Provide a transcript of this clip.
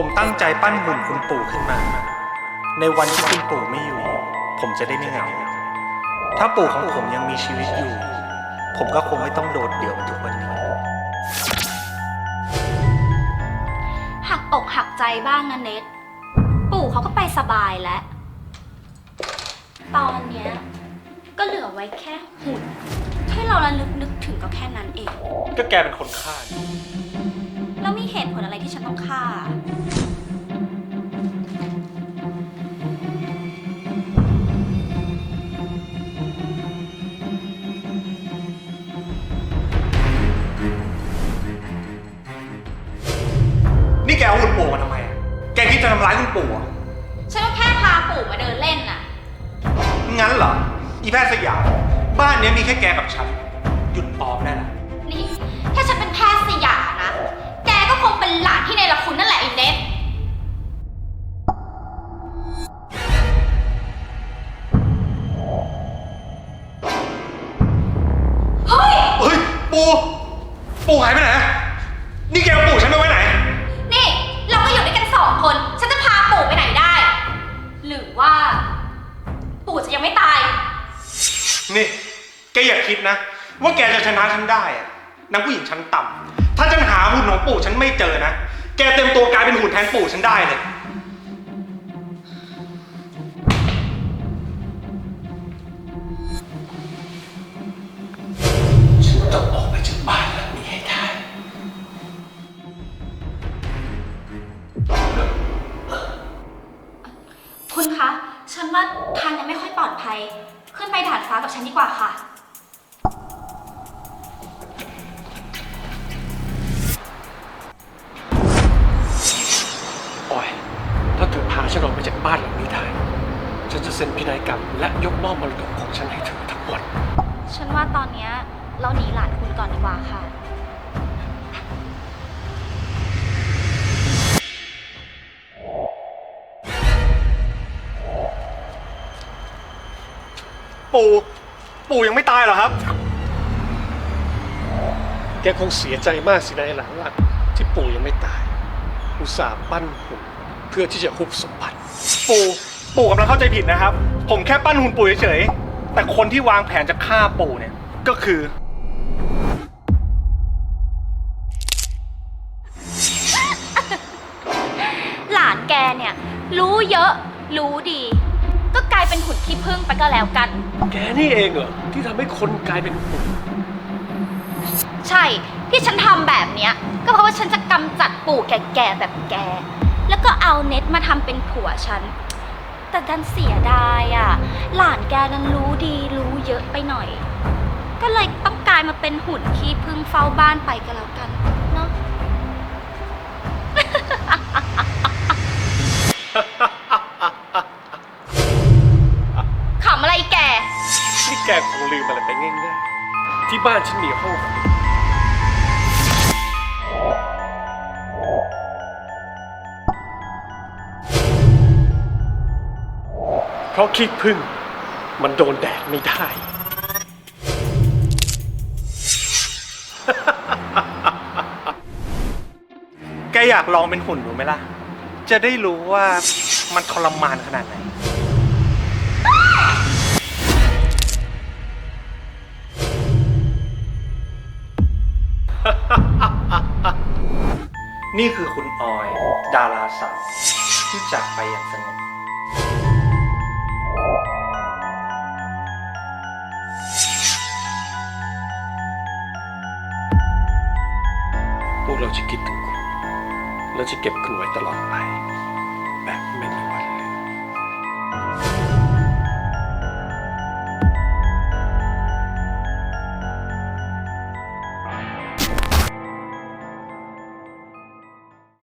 ผมตั้งใจปั้นหุ่นคุณปู่ขึ้นมา ในวันที่คุณปู่ไม่อยู่ ผมจะได้ไม่เหงา ถ้าปู่ของผมยังมีชีวิตอยู่ ผมก็คงไม่ต้องโดดเดี่ยวเหมือนทุกวันนี้ หักอกหักใจบ้างนะเน็ต ปู่เขาก็ไปสบายแล้ว ตอนเนี้ยก็เหลือไว้แค่หุ่นที่เราระลึกนึกถึงก็แค่นั้นเอง ก็แกเป็นคนฆ่า แล้วมีเหตุผลอะไรที่ฉันต้องฆ่า นี่แกเอาหุ่นปู่มาทำไมอะแกคิดจะทำร้ายคุณปู่เหรอฉันก็แค่พาปู่มาเดินเล่นน่ะ งั้นเหรอ อีแพทย์สยาม บ้านเนี้ยมีแค่แกกับฉัน หยุดปลอมได้ละนี่ ถ้าฉันเป็นแพทย์สยามนะ แกก็คงเป็นหลานที่ในละคุณนั่นแหละไอ้เน็ตเฮ้ย เฮ้ย ปู่ ปู่หายไปไหน นี่แกเอาปู่ฉันไปไว้ไหนนี่ แกอย่าคิดนะ ว่าแกจะชนะฉันได้อะนางผู้หญิงชั้นต่ำถ้าฉันหาหุ่นของปู่ฉันไม่เจอนะ แกเต็มตัวกลายเป็นหุ่นแทนปู่ฉันได้เลย ฉันต้องออกไปจากบ้านหลังนี้ให้ได้คุณคะ ฉันว่าทางยังไม่ค่อยปลอดภัย ขึ้นไปดาดฟ้ากับฉันดีกว่าค่ะ เซ็นพินัยกรรมและยกมอบมรดกของฉันให้เธอทั้งหมด ฉันว่าตอนเนี้ยเราหนีหลานคุณก่อนดีกว่าค่ะ ปู่ปู่ยังไม่ตายเหรอครับ แกคงเสียใจมากสินะไอ้หลานรักที่ปู่ยังไม่ตาย อุตส่าห์ปั้นหุ่นเพื่อที่จะคุบสมบัติ ปู่ ปู่กำลังเข้าใจผิดนะครับ ผมแค่ปั้นหุ่นปู่เฉยๆแต่คนที่วางแผนจะฆ่าปู่เนี่ย ก็คือ หลานแกเนี่ย รู้เยอะ รู้ดี ก็กลายเป็นหุ่นขี้ผึ้งไปก็แล้วกัน แกนี่เองเหรอที่ทำให้คนกลายเป็นหุ่นใช่ที่ฉันทำแบบเนี้ย ก็เพราะว่าฉันจะกำจัดปู่แก่ๆแบบแก แล้วก็เอาเน็ตมาทำเป็นผัวฉัน แต่ดันเสียดายอะ หลานแกนั้นรู้ดีรู้เยอะไปหน่อย ก็เลยต้องกลายมาเป็นหุ่นขี้ผึ้งเฝ้าบ้านไปก็แล้วกันเนาะ ขำอะไรแก นี่แกคงลืมอะไรไปง่ายๆ ที่บ้านฉันมีห้องครัว เพราะขี้ผึ้งมันโดนแดดไม่ได้ แกอยากลองเป็นหุ่นดูไหมล่ะ จะได้รู้ว่ามันทรมานขนาดไหน นี่คือคุณออย ดาราสาวที่จากไปอย่างสงบ พวกเราจะคิดถึงคุณ และจะเก็บคุณไว้ตลอดไป